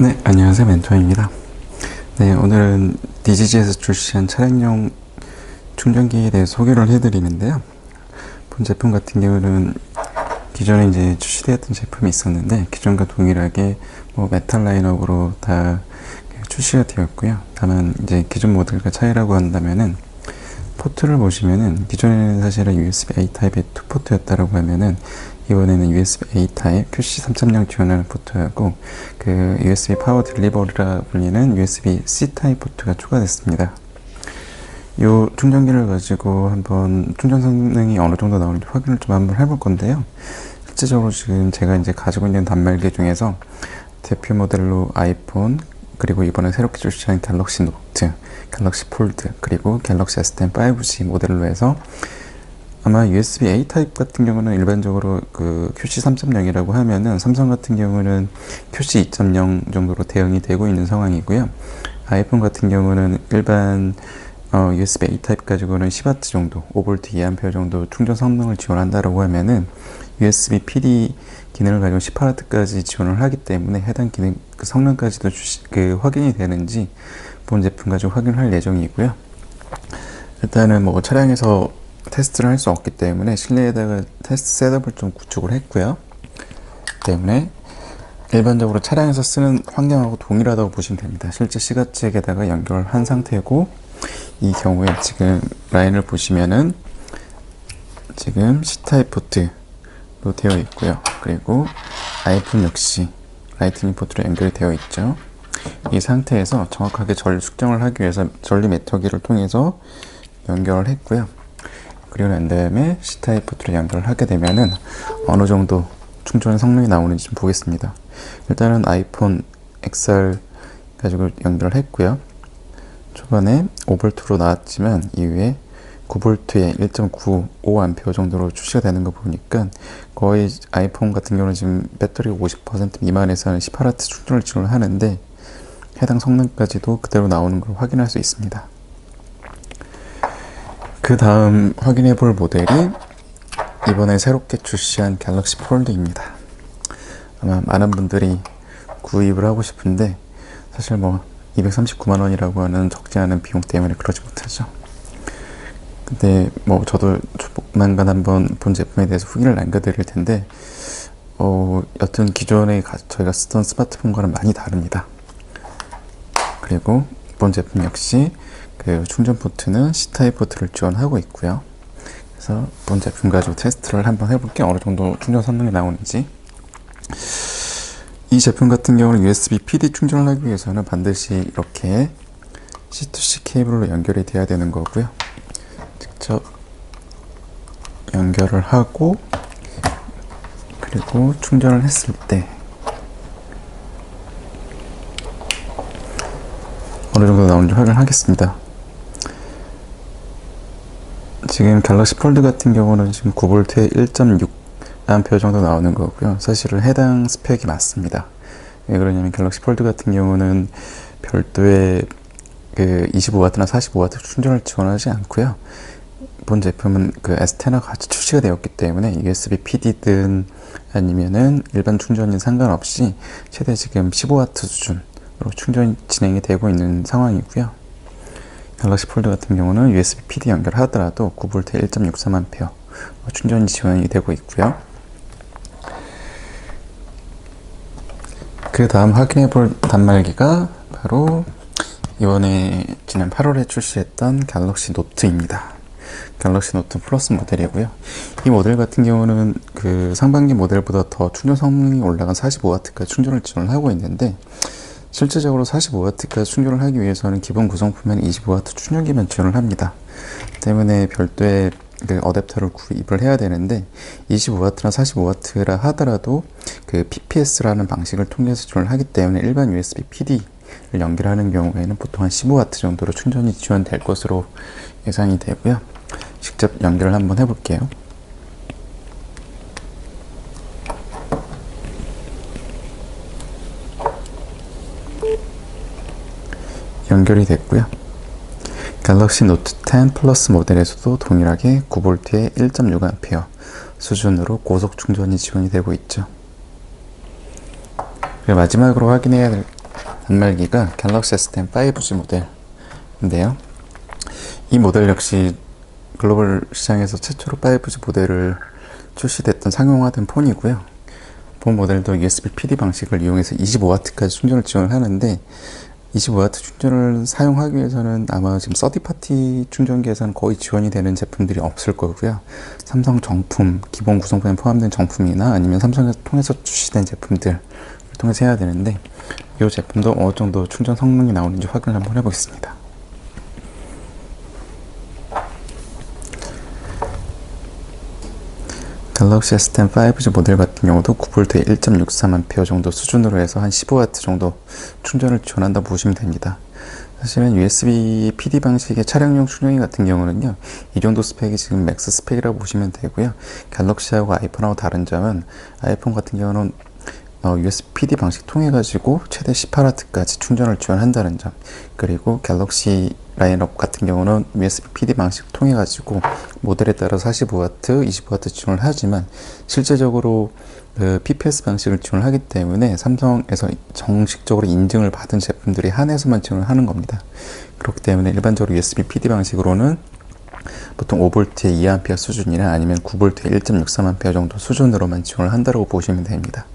네, 안녕하세요. 멘토입니다. 네, 오늘은 DGG에서 출시한 차량용 충전기에 대해 소개를 해드리는데요. 본 제품 같은 경우는 기존에 이제 출시되었던 제품이 있었는데 기존과 동일하게 뭐 메탈 라인업으로 다 출시가 되었고요. 다만 이제 기존 모델과 차이라고 한다면은 포트를 보시면은 기존에는 사실은 USB A 타입의 2 포트였다라고 하면은 이번에는 USB A 타입 QC 3.0 지원하는 포트하고 그 USB 파워 딜리버리라 불리는 USB C 타입 포트가 추가됐습니다. 이 충전기를 가지고 한번 충전 성능이 어느 정도 나오는지 확인을 좀 한번 해볼 건데요. 실제적으로 지금 제가 이제 가지고 있는 단말기 중에서 대표 모델로 아이폰 그리고 이번에 새롭게 출시한 갤럭시 노트, 갤럭시 폴드 그리고 갤럭시 S10 5G 모델로 해서 아마 USB A 타입 같은 경우는 일반적으로 그 QC 3.0이라고 하면은 삼성 같은 경우는 QC 2.0 정도로 대응이 되고 있는 상황이고요. 아이폰 같은 경우는 일반 어, USB A 타입 가지고는 10W 정도, 5V 2A 정도 충전 성능을 지원한다라고 하면은 USB PD 기능을 가지고 18W까지 지원을 하기 때문에 해당 기능 그 성능까지도 주시, 그 확인이 되는지 본 제품 가지고 확인할 예정이고요. 일단은 뭐 차량에서 테스트를 할 수 없기 때문에 실내에다가 테스트 셋업을 좀 구축을 했고요. 때문에 일반적으로 차량에서 쓰는 환경하고 동일하다고 보시면 됩니다. 실제 시가잭에다가 연결한 상태고 이 경우에 지금 라인을 보시면은 지금 C타입 포트로 되어 있고요. 그리고 아이폰 역시 라이트닝 포트로 연결이 되어 있죠. 이 상태에서 정확하게 전류 측정을 하기 위해서 전류 메터기를 통해서 연결을 했고요. 난 다음에 C타입 포트로 연결을 하게 되면은 어느 정도 충전 성능이 나오는지 좀 보겠습니다. 일단은 아이폰 XR 가지고 연결을 했고요. 초반에 5V로 나왔지만 이후에 9V에 1.95A 정도로 출시가 되는 거 보니까 거의 아이폰 같은 경우는 지금 배터리 50% 미만에서는 18W 충전을 지원을 하는데 해당 성능까지도 그대로 나오는 걸 확인할 수 있습니다. 그 다음 확인해 볼 모델이 이번에 새롭게 출시한 갤럭시 폴드입니다. 아마 많은 분들이 구입을 하고 싶은데 사실 뭐 239만 원이라고 하는 적지 않은 비용 때문에 그러지 못하죠. 근데 뭐 저도 조만간 한번 본 제품에 대해서 후기를 남겨드릴 텐데 어 여튼 기존에 저희가 쓰던 스마트폰과는 많이 다릅니다. 그리고 본 제품 역시 그 충전 포트는 C타입 포트를 지원하고 있고요. 그래서 본 제품 가지고 테스트를 한번 해볼게요. 어느 정도 충전 성능이 나오는지. 이 제품 같은 경우는 USB PD 충전을 하기 위해서는 반드시 이렇게 C2C 케이블로 연결이 돼야 되는 거고요. 직접 연결을 하고 그리고 충전을 했을 때 어느 정도 나오는지 확인하겠습니다. 지금 갤럭시 폴드 같은 경우는 지금 9V에 1.6A 정도 나오는 거고요. 사실은 해당 스펙이 맞습니다. 왜 그러냐면 갤럭시 폴드 같은 경우는 별도의 그 25W나 45W 충전을 지원하지 않고요. 본 제품은 그 S10과 같이 출시가 되었기 때문에 USB PD든 아니면은 일반 충전인 상관없이 최대 지금 15W 수준으로 충전이 진행이 되고 있는 상황이고요. 갤럭시 폴드 같은 경우는 USB PD 연결하더라도 9V 1.63A 충전이 지원이 되고 있고요. 그 다음 확인해 볼 단말기가 바로 이번에 지난 8월에 출시했던 갤럭시 노트입니다. 갤럭시 노트 플러스 모델이고요. 이 모델 같은 경우는 그 상반기 모델보다 더 충전 성능이 올라간 45W까지 충전을 지원을 하고 있는데 실제적으로 45W까지 충전을 하기 위해서는 기본 구성품에는 25W 충전기만 지원을 합니다. 때문에 별도의 그 어댑터를 구입을 해야 되는데 25W나 45W라 하더라도 그 PPS라는 방식을 통해서 지원을 하기 때문에 일반 USB PD를 연결하는 경우에는 보통 한 15W 정도로 충전이 지원될 것으로 예상이 되고요. 직접 연결을 한번 해볼게요. 연결이 됐고요. 갤럭시 노트 10 플러스 모델에서도 동일하게 9V에 1.6A 수준으로 고속 충전이 지원이 되고 있죠. 마지막으로 확인해야 될 단말기가 갤럭시 S10 5G 모델인데요. 이 모델 역시 글로벌 시장에서 최초로 5G 모델을 출시됐던 상용화된 폰이고요. 본 모델도 USB PD 방식을 이용해서 25W까지 충전을 지원을 하는데 25W 충전을 사용하기 위해서는 아마 지금 서디파티 충전기에서는 거의 지원이 되는 제품들이 없을 거고요. 삼성 정품, 기본 구성품에 포함된 정품이나 아니면 삼성에서 통해서 출시된 제품들을 통해서 해야 되는데 이 제품도 어느 정도 충전 성능이 나오는지 확인을 한번 해보겠습니다. 갤럭시 S10 5G 모델 같은 경우도 9V에 1.63A 정도 수준으로 해서 한 15W 정도 충전을 지원한다 보시면 됩니다. 사실은 USB PD 방식의 차량용 충전기 같은 경우는요, 이 정도 스펙이 지금 맥스 스펙이라고 보시면 되고요. 갤럭시하고 아이폰하고 다른 점은 아이폰 같은 경우는 어, USB PD 방식 통해 가지고 최대 18W까지 충전을 지원한다는 점 그리고 갤럭시 라인업 같은 경우는 USB PD 방식 통해 가지고 모델에 따라 45W, 25W 지원을 하지만 실제적으로 그 PPS 방식을 지원을 하기 때문에 삼성에서 정식적으로 인증을 받은 제품들이 한해서만 지원을 하는 겁니다. 그렇기 때문에 일반적으로 USB PD 방식으로는 보통 5V에 2A 수준이나 아니면 9V에 1.63A 정도 수준으로만 지원을 한다고 보시면 됩니다.